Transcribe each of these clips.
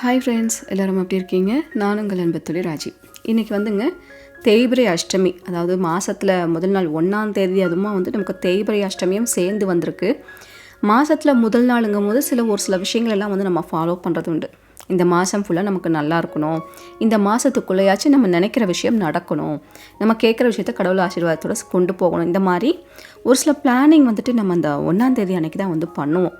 Hi friends எல்லோரும் எப்படி இருக்கீங்க? நான் உங்கள் அன்பத்துறை ராஜி. இன்றைக்கி வந்துங்க தேய்பிரை அஷ்டமி அதாவது மாதத்தில் முதல் நாள் ஒன்றாம் தேதி அதுமா வந்து நமக்கு தேய்பிரை அஷ்டமியும் சேர்ந்து வந்திருக்கு. மாதத்தில் முதல் நாளுங்கும் போது சில ஒரு சில விஷயங்கள் எல்லாம் வந்து நம்ம ஃபாலோ பண்ணுறது உண்டு. இந்த மாதம் ஃபுல்லாக நமக்கு நல்லா இருக்கணும். இந்த மாதத்துக்குள்ளேயாச்சும் நம்ம நினைக்கிற விஷயம் நடக்கணும். நம்ம கேட்குற விஷயத்த கடவுள் ஆசீர்வாதத்தோடு கொண்டு போகணும். இந்த மாதிரி ஒரு சில பிளானிங் வந்துட்டு நம்ம அந்த ஒன்றாம் தேதி அன்னைக்கு தான் வந்து பண்ணுவோம்.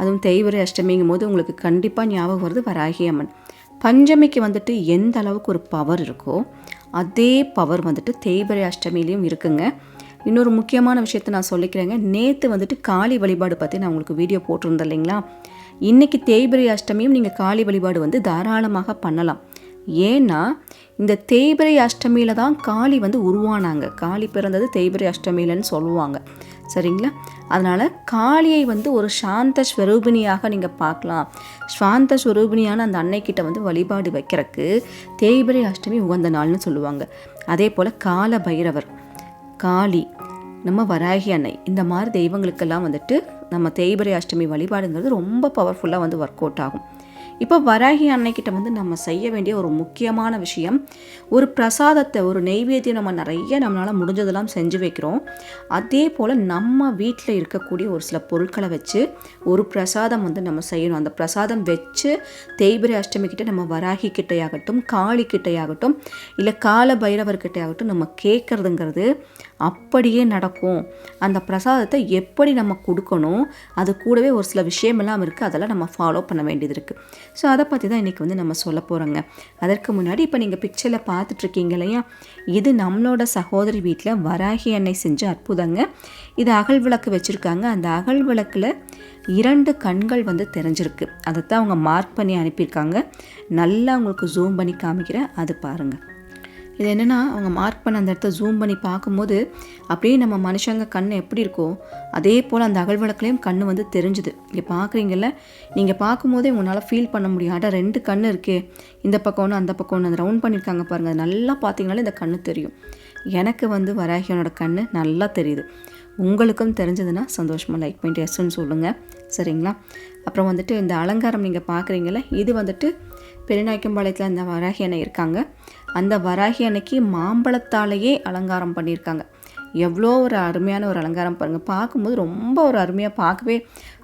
அதுவும் தேய்பிரை அஷ்டமிங்கும் போது உங்களுக்கு கண்டிப்பாக ஞாபகம் வருது வராகி அம்மன். பஞ்சமிக்கு வந்துட்டு எந்த அளவுக்கு ஒரு பவர் இருக்கோ அதே பவர் வந்துட்டு தேய்பிரை அஷ்டமிலையும் இருக்குங்க. இன்னொரு முக்கியமான விஷயத்த நான் சொல்லிக்கிறேங்க. நேற்று வந்துட்டு காளி வழிபாடு பற்றி நான் உங்களுக்கு வீடியோ போட்டிருந்தேன் இல்லைங்களா? இன்றைக்கி தேய்பிரை அஷ்டமியும் நீங்கள் காளி வழிபாடு வந்து தாராளமாக பண்ணலாம். ஏன்னா இந்த தேய்பிரை அஷ்டமியில் தான் காளி வந்து உருவானாங்க. காளி பிறந்தது தேய்பிரை அஷ்டமியிலன்னு சொல்லுவாங்க. சரிங்களா? அதனால் காளியை வந்து ஒரு சாந்த ஸ்வரூபிணியாக நீங்கள் பார்க்கலாம். சாந்த ஸ்வரூபிணியான அந்த அன்னைக்கிட்ட வந்து வழிபாடு வைக்கிறக்கு தேய்பிரை அஷ்டமி உகந்த நாள்னு சொல்லுவாங்க. அதே போல் கால பைரவர் காளி நம்ம வராகி அன்னை இந்த மாதிரி தெய்வங்களுக்கெல்லாம் வந்துட்டு நம்ம தேய்பிரை அஷ்டமி வழிபாடுங்கிறது ரொம்ப பவர்ஃபுல்லாக வந்து ஒர்க் அவுட் ஆகும். இப்போ வராகி அன்னைக்கிட்ட வந்து நம்ம செய்ய வேண்டிய ஒரு முக்கியமான விஷயம் ஒரு பிரசாதத்தை ஒரு நெய்வேத்தியம் நம்ம நிறைய நம்மளால் முடிஞ்சதெல்லாம் செஞ்சு வைக்கிறோம். அதே போல் நம்ம வீட்டில் இருக்கக்கூடிய ஒரு சில பொருட்களை வச்சு ஒரு பிரசாதம் வந்து நம்ம செய்யணும். அந்த பிரசாதம் வச்சு தேய்பெரி அஷ்டமிகிட்ட நம்ம வராகி கிட்டையாகட்டும் காளி கிட்டையாகட்டும் இல்லை கால பைரவர்கிட்டையாகட்டும் நம்ம கேட்குறதுங்கிறது அப்படியே நடக்கும். அந்த பிரசாதத்தை எப்படி நம்ம கொடுக்கணும் அது கூடவே ஒரு சில விஷயமெல்லாம் இருக்குது அதெல்லாம் நம்ம ஃபாலோ பண்ண வேண்டியது இருக்குது ஸோ அதை பற்றி தான் இன்றைக்கி வந்து நம்ம சொல்ல போகிறோங்க அதற்கு முன்னாடி இப்போ நீங்கள் பிக்சரில் பார்த்துட்ருக்கீங்க இல்லையா? இது நம்மளோட சகோதரி வீட்டில் வராகி எண்ணெய் செஞ்ச அற்புதங்க. இது அகல் விளக்கு வச்சுருக்காங்க. அந்த அகல் விளக்கில் இரண்டு கண்கள் வந்து தெரிஞ்சிருக்கு. அதை தான் அவங்க மார்க் பண்ணி அனுப்பியிருக்காங்க. நல்லா உங்களுக்கு ஜூம் பண்ணி காமிக்கிறேன். அது பாருங்கள் இது என்னென்னா அவங்க மார்க் பண்ண அந்த இடத்த ஜூம் பண்ணி பார்க்கும்போது அப்படியே நம்ம மனுஷங்க கண் எப்படி இருக்கோ அதே போல் அந்த அகல் கண் வந்து தெரிஞ்சுது. இங்கே பார்க்குறீங்கல்ல நீங்கள் பார்க்கும்போதே உங்களால் ஃபீல் பண்ண முடியும். ரெண்டு கண் இருக்கே. இந்த பக்கம் ஒன்று அந்த பக்கம் ஒன்று அந்த ரவுண்ட் பண்ணியிருக்காங்க பாருங்கள் அது நல்லா பார்த்தீங்கனாலே இந்த கண் தெரியும். எனக்கு வந்து வராகியனோட கண் நல்லா தெரியுது. உங்களுக்கும் தெரிஞ்சதுன்னா சந்தோஷமாக லைக் பண்ணிட்டு எஸ்ன்னு சொல்லுங்கள் சரிங்களா? அப்புறம் வந்துட்டு இந்த அலங்காரம் நீங்கள் பார்க்குறீங்கள இது வந்துட்டு பெருநாய்க்கம்பாளையத்தில் இந்த வராகி அணை இருக்காங்க. அந்த வராகி அன்னைக்கு மாம்பழத்தாலேயே அலங்காரம் பண்ணியிருக்காங்க. எவ்வளோ ஒரு அருமையான ஒரு அலங்காரம் பாருங்கள் பார்க்கும்போது ரொம்ப ஒரு அருமையாக பார்க்கவே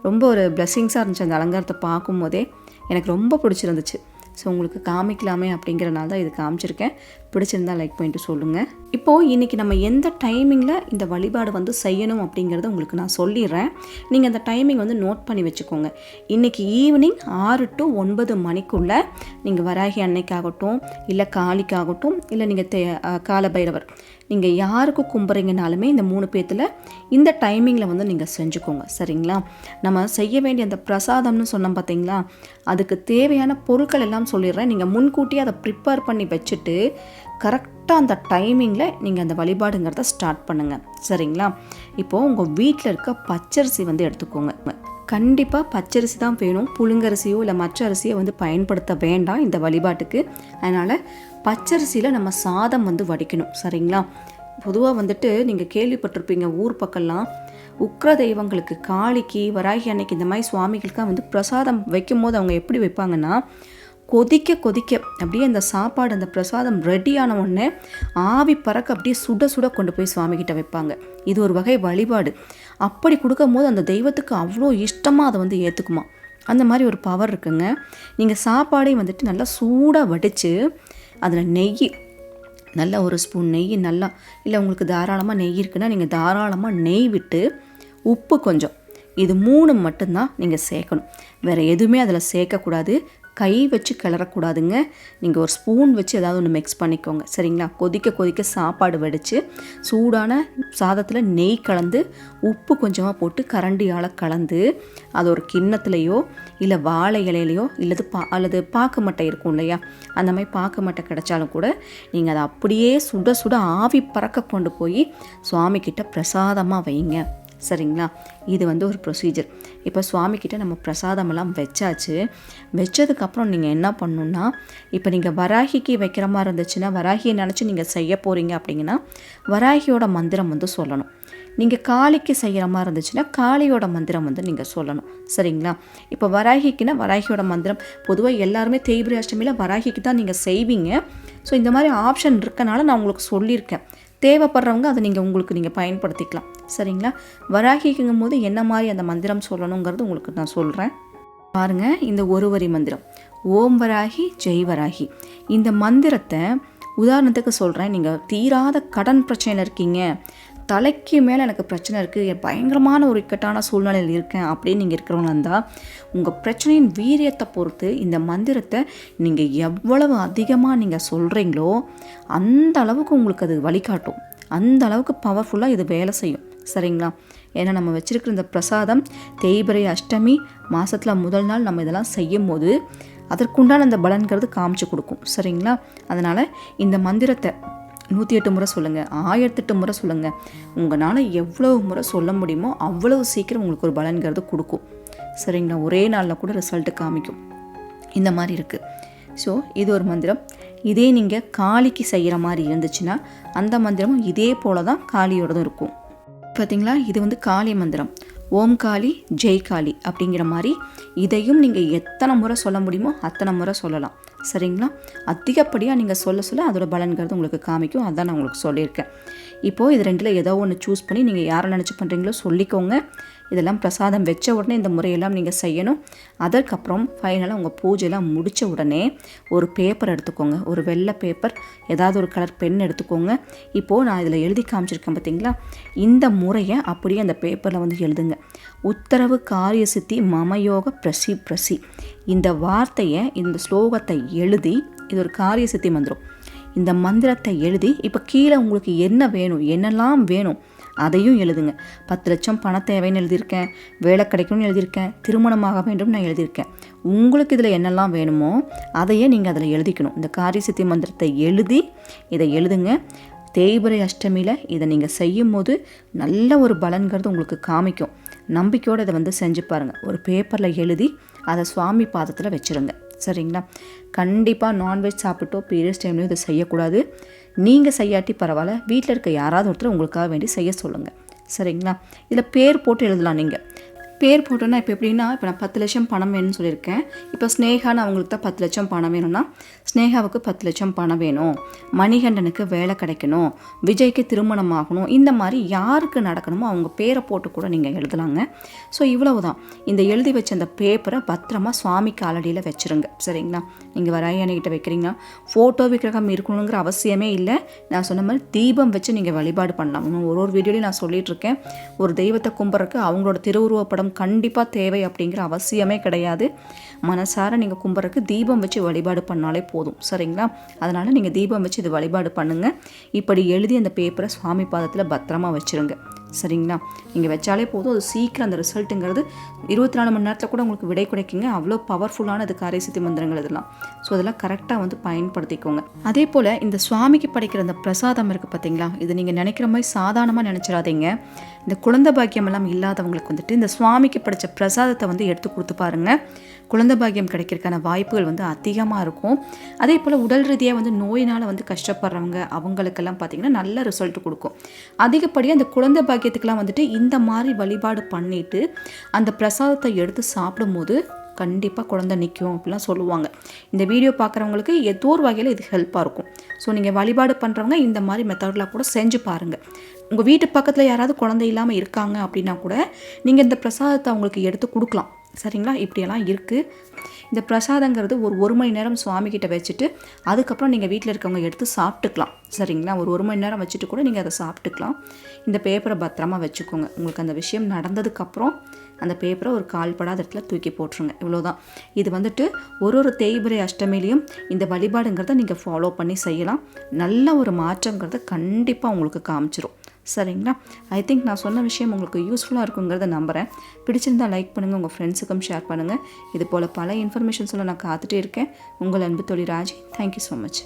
ரொம்ப ஒரு பிளெஸ்ஸிங்ஸாக இருந்துச்சு அந்த அலங்காரத்தை பார்க்கும்போதே. எனக்கு ரொம்ப பிடிச்சிருந்துச்சு. ஸோ உங்களுக்கு காமிக்கலாமே அப்படிங்கிறனால தான் இது காமிச்சிருக்கேன். பிடிச்சிருந்தா லைக் பண்ணிட்டு சொல்லுங்கள் இப்போது இன்றைக்கி நம்ம எந்த டைமிங்கில் இந்த வழிபாடு வந்து செய்யணும் அப்படிங்கிறத உங்களுக்கு நான் சொல்லிடுறேன். நீங்கள் அந்த டைமிங் வந்து நோட் பண்ணி வச்சுக்கோங்க. இன்றைக்கி ஈவினிங் ஆறு டு ஒன்பது மணிக்குள்ளே நீங்கள் வராகி அன்னைக்காகட்டும் இல்லை காளிக்காகட்டும் இல்லை நீங்கள் தே காலபைரவர் நீங்கள் யாருக்கு கும்புறீங்கனாலுமே இந்த மூணு பேர்த்தில் இந்த டைமிங்கில் வந்து நீங்கள் செஞ்சுக்கோங்க. சரிங்களா? நம்ம செய்ய வேண்டிய அந்த பிரசாதம்னு சொன்னோம் பார்த்தீங்களா அதுக்கு தேவையான பொருட்கள் எல்லாம் சொல்லிடுறேன். நீங்கள் முன்கூட்டியே அதை ப்ரிப்பேர் பண்ணி வச்சுட்டு கரெக்டாக அந்த டைமிங்கில் நீங்கள் அந்த வழிபாடுங்கிறத ஸ்டார்ட் பண்ணுங்கள் சரிங்களா? இப்போது உங்கள் வீட்டில் இருக்க பச்சரிசி வந்து எடுத்துக்கோங்க. கண்டிப்பாக பச்சரிசி தான் வேணும். புழுங்கரிசியோ இல்லை மற்ற அரிசியோ வந்து பயன்படுத்த வேண்டாம் இந்த வழிபாட்டுக்கு. அதனால் பச்சரிசியில் நம்ம சாதம் வந்து வடிக்கணும். சரிங்களா? பொதுவாக வந்துட்டு நீங்கள் கேள்விப்பட்டிருப்பீங்க ஊர் பக்கம்லாம். உக்ர தெய்வங்களுக்கு காளிக்கு வராகி அன்னைக்கு இந்த மாதிரி சுவாமிகளுக்காக வந்து பிரசாதம் வைக்கும் போது அவங்க எப்படி வைப்பாங்கன்னா கொதிக்க கொதிக்க அப்படியே அந்த சாப்பாடு அந்த பிரசாதம் ரெடியான உடனே ஆவி பறக்க அப்படியே சுட சுட கொண்டு போய் சுவாமிகிட்ட வைப்பாங்க. இது ஒரு வகை வழிபாடு. அப்படி கொடுக்கும் போது அந்த தெய்வத்துக்கு அவ்வளோ இஷ்டமாக அதை வந்து ஏற்றுக்குமா அந்த மாதிரி ஒரு பவர் இருக்குங்க. நீங்கள் சாப்பாடையும் வந்துட்டு நல்லா சூடாக வடித்து அதில் நெய் நல்லா ஒரு ஸ்பூன் நெய் நல்லா இல்லை உங்களுக்கு தாராளமாக நெய் இருக்குன்னா நீங்கள் தாராளமாக நெய் விட்டு உப்பு கொஞ்சம். இது மூணு மட்டும்தான் நீங்கள் சேர்க்கணும். வேறு எதுவுமே அதில் சேர்க்கக்கூடாது. கை வச்சு கிளறக்கூடாதுங்க. நீங்கள் ஒரு ஸ்பூன் வச்சு ஏதாவது ஒன்று மிக்ஸ் பண்ணிக்கோங்க. சரிங்களா? கொதிக்க கொதிக்க சாப்பாடு வடித்து சூடான சாதத்தில் நெய் கலந்து உப்பு கொஞ்சமாக போட்டு கரண்டியால் கலந்து அது ஒரு கிண்ணத்துலேயோ இல்லை வாழை இலையிலையோ இல்லது பா அல்லது பாக்கு மட்டை இருக்கும் இல்லையா? அந்த மாதிரி பாக்கு மட்டை கிடைச்சாலும் கூட நீங்கள் அதை அப்படியே சுட சுட ஆவி பறக்க கொண்டு போய் சுவாமிக்கிட்ட பிரசாதமாக வைங்க. சரிங்களா? இது வந்து ஒரு ப்ரொசீஜர் இப்போ சுவாமிக்கிட்ட நம்ம பிரசாதமெல்லாம் வச்சாச்சு. வச்சதுக்கப்புறம் நீங்கள் என்ன பண்ணணுன்னா இப்போ நீங்கள் வராகிக்கு வைக்கிற மாதிரி இருந்துச்சுன்னா வராகியை நினச்சி நீங்கள் செய்ய போகிறீங்க அப்படிங்கன்னா வராகியோட மந்திரம் வந்து சொல்லணும். நீங்கள் காளிக்கு செய்கிற மாதிரி இருந்துச்சுன்னா காளியோட மந்திரம் வந்து நீங்கள் சொல்லணும். சரிங்களா? இப்போ வராகிக்குன்னா வராகியோட மந்திரம். பொதுவாக எல்லாருமே தேய்பிரி அஷ்டமியில் வராகிக்கு தான் நீங்கள் செய்வீங்க. ஸோ இந்த மாதிரி ஆப்ஷன் இருக்கனால நான் உங்களுக்கு சொல்லியிருக்கேன். தேவைப்படுறவங்க அதை நீங்கள் உங்களுக்கு நீங்கள் பயன்படுத்திக்கலாம். சரிங்களா? வராகிக்குங்கும் போது என்ன மாதிரி அந்த மந்திரம் சொல்லணுங்கிறது உங்களுக்கு நான் சொல்கிறேன் பாருங்கள் இந்த ஒரு வரி மந்திரம். ஓம் வராகி ஜெய் வராகி. இந்த மந்திரத்தை உதாரணத்துக்கு சொல்கிறேன் நீங்கள் தீராத கடன் பிரச்சனையில் இருக்கீங்க. தலைக்கு மேலே எனக்கு பிரச்சனை இருக்குது பயங்கரமான ஒரு இக்கட்டான சூழ்நிலையில் இருக்கேன் அப்படின்னு நீங்கள் இருக்கிறவங்களா இருந்தால் உங்கள் பிரச்சனையின் வீரியத்தை பொறுத்து இந்த மந்திரத்தை நீங்கள் எவ்வளவு அதிகமாக நீங்கள் சொல்கிறீங்களோ அந்த அளவுக்கு உங்களுக்கு அது வழிகாட்டும். அந்த அளவுக்கு பவர்ஃபுல்லாக இது வேலை செய்யும். சரிங்களா? ஏன்னா நம்ம வச்சுருக்கிற இந்த பிரசாதம் தேய்பிரை அஷ்டமி மாதத்தில் முதல் நாள் நம்ம இதெல்லாம் செய்யும் போது அதற்குண்டான அந்த பலன்கிறது காமிச்சு கொடுக்கும். சரிங்களா? அதனால் இந்த மந்திரத்தை நூற்றி எட்டு முறை சொல்லுங்கள் ஆயிரத்தெட்டு முறை சொல்லுங்கள் உங்களால் எவ்வளவு முறை சொல்ல முடியுமோ அவ்வளவு சீக்கிரம் உங்களுக்கு ஒரு பலன்கிறது கொடுக்கும். சரிங்களா? ஒரே நாளில் கூட ரிசல்ட்டு காமிக்கும். இந்த மாதிரி இருக்குது ஸோ இது ஒரு மந்திரம். இதே நீங்கள் காளிக்கு செய்கிற மாதிரி இருந்துச்சுன்னா அந்த மந்திரமும் இதே போல தான் காளியோடதும் இருக்கும். பார்த்தீங்களா இது வந்து காளி மந்திரம். ஓம் காளி ஜெய் காளி அப்படிங்கிற மாதிரி இதையும் நீங்கள் எத்தனை முறை சொல்ல முடியுமோ அத்தனை முறை சொல்லலாம். சரிங்களா? அதிகப்படியாக நீங்கள் சொல்ல சொல்ல அதோட பலன்கிறது உங்களுக்கு காமிக்கும். அதான் நான் உங்களுக்கு சொல்லியிருக்கேன். இப்போது இது ரெண்டில் ஏதோ ஒன்று சூஸ் பண்ணி நீங்கள் யாரை நினச்சி பண்ணுறீங்களோ சொல்லிக்கோங்க. இதெல்லாம் பிரசாதம் வச்ச உடனே இந்த முறையெல்லாம் நீங்கள் செய்யணும். அதற்கப்புறம் ஃபைனலாக உங்கள் பூஜையெல்லாம் முடித்த உடனே ஒரு பேப்பர் எடுத்துக்கோங்க. ஒரு வெள்ளை பேப்பர் ஏதாவது ஒரு கலர் பென் எடுத்துக்கோங்க. இப்போது நான் இதில் எழுதி காமிச்சிருக்கேன் பார்த்தீங்களா இந்த முறையை அப்படியே அந்த பேப்பரில் வந்து எழுதுங்க. உத்தரவு காரிய சித்தி மமயோக பிரசி பிரசி. இந்த வார்த்தையை இந்த ஸ்லோகத்தை எழுதி இது ஒரு காரிய சித்தி மந்திரம். இந்த மந்திரத்தை எழுதி இப்போ கீழே உங்களுக்கு என்ன வேணும் என்னெல்லாம் வேணும் அதையும் எழுதுங்க. பத்து லட்சம் பண தேவைன்னு எழுதியிருக்கேன் வேலை கிடைக்கணும்னு எழுதியிருக்கேன் திருமணமாக வேண்டும் நான் எழுதியிருக்கேன். உங்களுக்கு இதில் என்னெல்லாம் வேணுமோ அதையே நீங்கள் அதில் எழுதிக்கணும். இந்த காரிய சித்தி மந்திரத்தை எழுதி இதை எழுதுங்க. தேய்பிரை அஷ்டமியில் இதை நீங்கள் செய்யும் போது நல்ல ஒரு பலன்கிறது உங்களுக்கு காமிக்கும். நம்பிக்கையோடு இதை வந்து செஞ்சு பாருங்கள் ஒரு பேப்பரில் எழுதி அதை சுவாமி பாதத்தில் வச்சுருங்க. சரிங்களா? கண்டிப்பாக நான்வெஜ் சாப்பிட்டோ பீரியட்ஸ் டைம்லையும் இதை செய்யக்கூடாது. நீங்கள் செய்யாட்டி பரவாயில்ல வீட்டில் இருக்க யாராவது ஒருத்தர் உங்களுக்காக வேண்டி செய்ய சொல்லுங்கள் சரிங்களா? இதில் பேர் போட்டு எழுதலாம் நீங்கள் பேர் போட்டோன்னா இப்போ எப்படின்னா இப்போ நான் பத்து லட்சம் பணம் வேணும்னு சொல்லியிருக்கேன். இப்போ ஸ்னேகான்னு அவங்களுக்கு தான் பத்து லட்சம் பணம் வேணும்னா ஸ்னேகாவுக்கு பத்து லட்சம் பணம் வேணும். மணிகண்டனுக்கு வேலை கிடைக்கணும். விஜய்க்கு திருமணம் ஆகணும். இந்த மாதிரி யாருக்கு நடக்கணுமோ அவங்க பேரை போட்டு கூட நீங்கள் எழுதலாங்க. ஸோ இவ்வளவு தான் இந்த எழுதி வச்ச அந்த பேப்பரை பத்திரமா சுவாமி காலடியில் வச்சுருங்க. சரிங்களா? நீங்கள் வராயணிக்கிட்ட வைக்கிறீங்கன்னா ஃபோட்டோ விக்கிரகம் இருக்கணுங்கிற அவசியமே இல்லை. நான் சொன்ன மாதிரி தீபம் வச்சு நீங்கள் வழிபாடு பண்ணலாம். ஒரு ஒரு வீடியோலையும் நான் சொல்லிட்டு இருக்கேன். ஒரு தெய்வத்தை கும்புறக்கு அவங்களோட திருவுருவப்படம் தீபம் கண்டிப்பாக தேவை அப்படிங்கிற அவசியமே கிடையாது. மனசார நீங்கள் கும்புறக்கு தீபம் வச்சு வழிபாடு பண்ணாலே போதும். சரிங்களா? அதனால் நீங்கள் தீபம் வச்சு இது வழிபாடு பண்ணுங்கள் இப்படி எழுதி அந்த பேப்பரை சுவாமி பாதத்தில் பத்திரமா வச்சுருங்க. சரிங்களா? நீங்கள் வச்சாலே போதும். அது சீக்கிரம் அந்த ரிசல்ட்டுங்கிறது இருபத்தி நாலு மணி நேரத்தில் கூட உங்களுக்கு விடை கிடைக்குங்க. அவ்வளோ பவர்ஃபுல்லான இது காரியசித்தி மந்திரங்கள் இதெல்லாம். ஸோ அதெல்லாம் கரெக்டாக வந்து பயன்படுத்திக்கோங்க. அதே போல் இந்த சுவாமிக்கு படைக்கிற அந்த பிரசாதம் இருக்குது பார்த்தீங்களா இது நீங்கள் நினைக்கிற மாதிரி சாதாரணமாக நினச்சிடாதீங்க. இந்த குழந்தை பாக்கியம் எல்லாம் இல்லாதவங்களுக்கு வந்துட்டு இந்த சுவாமிக்கு படித்த பிரசாதத்தை வந்து எடுத்து கொடுத்து பாருங்கள் குழந்தை பாக்கியம் கிடைக்கிறதுக்கான வாய்ப்புகள் வந்து அதிகமாக இருக்கும். அதே போல் உடல் ரீதியாக வந்து நோயினால் வந்து கஷ்டப்படுறவங்க அவங்களுக்கெல்லாம் பார்த்திங்கன்னா நல்ல ரிசல்ட் கொடுக்கும். அதிகப்படியாக அந்த குழந்தை பாக்கியத்துக்கெல்லாம் வந்துட்டு இந்த மாதிரி வழிபாடு பண்ணிவிட்டு அந்த பிரசாதத்தை எடுத்து சாப்பிடும்போது கண்டிப்பாக குழந்தை நிற்கும் அப்படிலாம் சொல்லுவாங்க. இந்த வீடியோ பார்க்குறவங்களுக்கு ஏதோ ஒரு வகையில் இது ஹெல்ப்பாக இருக்கும். ஸோ நீங்கள் வழிபாடு பண்ணுறவங்க இந்த மாதிரி மெத்தடில் கூட செஞ்சு பாருங்கள் உங்கள் வீட்டு பக்கத்தில் யாராவது குழந்தை இல்லாமல் இருக்காங்க அப்படின்னா கூட நீங்கள் இந்த பிரசாதத்தை அவங்களுக்கு எடுத்து கொடுக்கலாம். சரிங்களா? இப்படியெல்லாம் இருக்குது இந்த பிரசாதங்கிறது ஒரு ஒரு மணி நேரம் சுவாமிக்கிட்ட வச்சுட்டு அதுக்கப்புறம் நீங்கள் வீட்டில் இருக்கவங்க எடுத்து சாப்பிட்டுக்கலாம். சரிங்களா? ஒரு ஒரு மணி நேரம் வச்சுட்டு கூட நீங்கள் அதை சாப்பிட்டுக்கலாம். இந்த பேப்பரை பத்திரமா வச்சுக்கோங்க. உங்களுக்கு அந்த விஷயம் நடந்ததுக்கப்புறம் அந்த பேப்பரை ஒரு கால்படாத இடத்துல தூக்கி போட்டுருங்க. இவ்வளோதான் இது வந்துட்டு ஒரு ஒரு தேய்பிரை அஷ்டமிலையும் இந்த வழிபாடுங்கிறத நீங்கள் ஃபாலோ பண்ணி செய்யலாம். நல்ல ஒரு மாற்றங்கிறத கண்டிப்பாக உங்களுக்கு காமிச்சிரும். சரிங்களா? ஐ திங்க் நான் சொன்ன விஷயம் உங்களுக்கு யூஸ்ஃபுல்லாக இருக்குங்கிறத நம்புகிறேன் பிடிச்சிருந்தால் லைக் பண்ணுங்கள் உங்கள் ஃப்ரெண்ட்ஸுக்கும் ஷேர் பண்ணுங்கள் இது போல் பல இன்ஃபர்மேஷன்ஸில் நான் காத்துட்டே இருக்கேன். உங்கள் அன்பு தொழில் ராஜி தேங்க்யூ ஸோ மச்